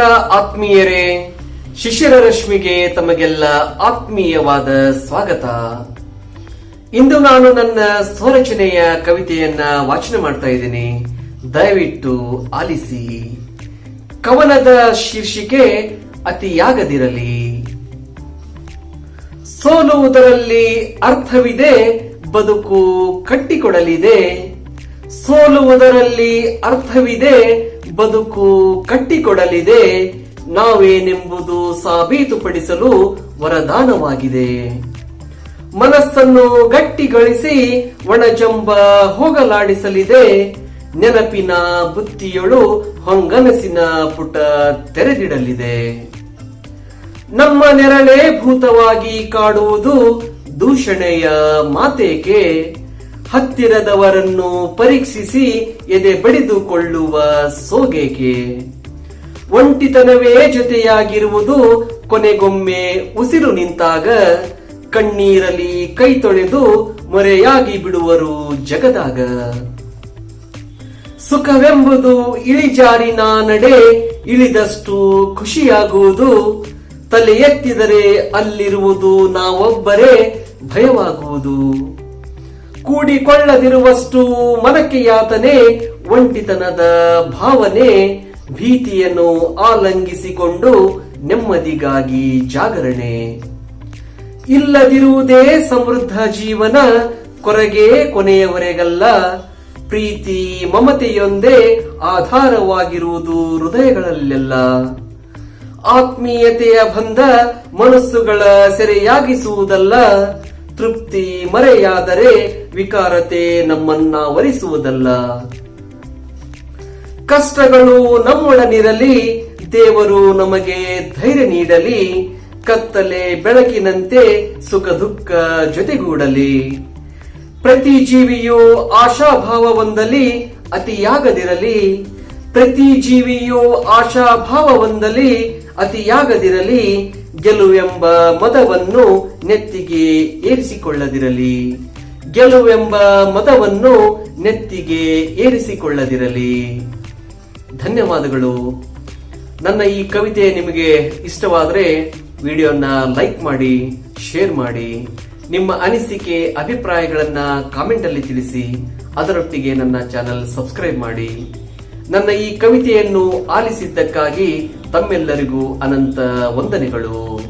ಆತ್ಮೀಯರೇ. ಶಿಶಿರ ರಶ್ಮಿಗೆ ತಮಗೆಲ್ಲ ಆತ್ಮೀಯವಾದ ಸ್ವಾಗತ. ಇಂದು ನಾನು ನನ್ನ ಸ್ವರಚನೆಯ ಕವಿತೆಯನ್ನ ವಾಚನ ಮಾಡ್ತಾ ಇದ್ದೀನಿ. ದಯವಿಟ್ಟು ಆಲಿಸಿ. ಕವನದ ಶೀರ್ಷಿಕೆ ಅತಿಯಾಗದಿರಲಿ. ಸೋಲುವುದರಲ್ಲಿ ಅರ್ಥವಿದೆ, ಬದುಕು ಕಟ್ಟಿಕೊಡಲಿದೆ. ಸೋಲುವುದರಲ್ಲಿ ಅರ್ಥವಿದೆ, ಬದುಕು ಕಟ್ಟಿಕೊಡಲಿದೆ, ನಾವೇನೆಂಬುದು ಸಾಬೀತುಪಡಿಸಲು ವರದಾನವಾಗಿದೆ. ಮನಸ್ಸನ್ನು ಗಟ್ಟಿಗೊಳಿಸಿ ಒಣಜಂಬ ಹೋಗಲಾಡಿಸಲಿದೆ, ನೆನಪಿನ ಬುತ್ತಿಯೊಳು ಹೊಂಗನಸಿನ ಪುಟ ತೆರೆದಿಡಲಿದೆ. ನಮ್ಮ ನೆರಳೇ ಭೂತವಾಗಿ ಕಾಡುವುದು ದೂಷಣೆಯ ಮಾತೇಕೆ? ಹತ್ತಿರದವರನ್ನು ಪರೀಕ್ಷಿಸಿ ಎದೆ ಬಡಿದುಕೊಳ್ಳುವ ಸೋಗೆಗೆ. ಒಂಟಿತನವೇ ಜೊತೆಯಾಗಿರುವುದು, ಕೊನೆಗೊಮ್ಮೆ ಉಸಿರು ನಿಂತಾಗ ಕಣ್ಣೀರಲ್ಲಿ ಕೈ ತೊಳೆದು ಮೊರೆಯಾಗಿ ಬಿಡುವರು ಜಗದಾಗ. ಸುಖವೆಂಬುದು ಇಳಿಜಾರಿನ ನಡೆ, ಇಳಿದಷ್ಟು ಖುಷಿಯಾಗುವುದು. ತಲೆ ಎತ್ತಿದರೆ ಅಲ್ಲಿರುವುದು ನಾವೊಬ್ಬರೇ, ಭಯವಾಗುವುದು. ಕೂಡಿಕೊಳ್ಳದಿರುವಷ್ಟು ಮನಕ್ಕೆ ಯಾತನೆ ಒಂಟಿತನದ ಭಾವನೆ ಭೀತಿಯನ್ನು ಆಲಂಗಿಸಿಕೊಂಡು ನೆಮ್ಮದಿಗಾಗಿ ಜಾಗರಣೆ. ಇಲ್ಲದಿರುವುದೇ ಸಮೃದ್ಧ ಜೀವನ ಕೊರಗೆ ಕೊನೆಯವರೆಗಲ್ಲ. ಪ್ರೀತಿ ಮಮತೆಯೊಂದೇ ಆಧಾರವಾಗಿರುವುದು ಹೃದಯಗಳಲ್ಲೆಲ್ಲ. ಆತ್ಮೀಯತೆಯ ಬಂಧ ಮನಸ್ಸುಗಳ ಸೆರೆಯಾಗಿಸುವುದಲ್ಲ. ತೃಪ್ತಿ ಮರೆಯಾದರೆ ವಿಕಾರತೆ ನಮ್ಮನ್ನ ವರಿಸುವುದಲ್ಲ. ಕಷ್ಟಗಳು ನಮ್ಮೊಳನಿರಲಿ ದೇವರು ನಮಗೆ ಧೈರ್ಯ ನೀಡಲಿ, ಕತ್ತಲೆ ಬೆಳಕಿನಂತೆ ಸುಖ ದುಃಖ ಜೊತೆಗೂಡಲಿ. ಪ್ರತಿ ಜೀವಿಯು ಆಶಾಭಾವ ಹೊಂದಲಿ ಅತಿಯಾಗದಿರಲಿ, ಪ್ರತಿ ಜೀವಿಯು ಆಶಾಭಾವ ಹೊಂದಲಿ ಅತಿಯಾಗದಿರಲಿ ಗೆಲುವೆಂಬ ಮದವನ್ನು ನೆತ್ತಿಗೆ ಏರಿಸಿಕೊಳ್ಳದಿರಲಿ. ಗೆಲುವೆಂಬ ಮದವನ್ನು ನೆತ್ತಿಗೆ ಏರಿಸಿಕೊಳ್ಳದಿರಲಿ. ಧನ್ಯವಾದಗಳು. ನನ್ನ ಈ ಕವಿತೆ ನಿಮಗೆ ಇಷ್ಟವಾದರೆ ವಿಡಿಯೋನ ಲೈಕ್ ಮಾಡಿ, ಶೇರ್ ಮಾಡಿ. ನಿಮ್ಮ ಅನಿಸಿಕೆ, ಅಭಿಪ್ರಾಯಗಳನ್ನ ಕಾಮೆಂಟ್ ಅಲ್ಲಿ ತಿಳಿಸಿ. ಅದರೊಟ್ಟಿಗೆ ನನ್ನ ಚಾನೆಲ್ ಸಬ್ಸ್ಕ್ರೈಬ್ ಮಾಡಿ. ನನ್ನ ಈ ಕವಿತೆಯನ್ನು ಆಲಿಸಿದ್ದಕ್ಕಾಗಿ ತಮ್ಮೆಲ್ಲರಿಗೂ ಅನಂತ ವಂದನೆಗಳು.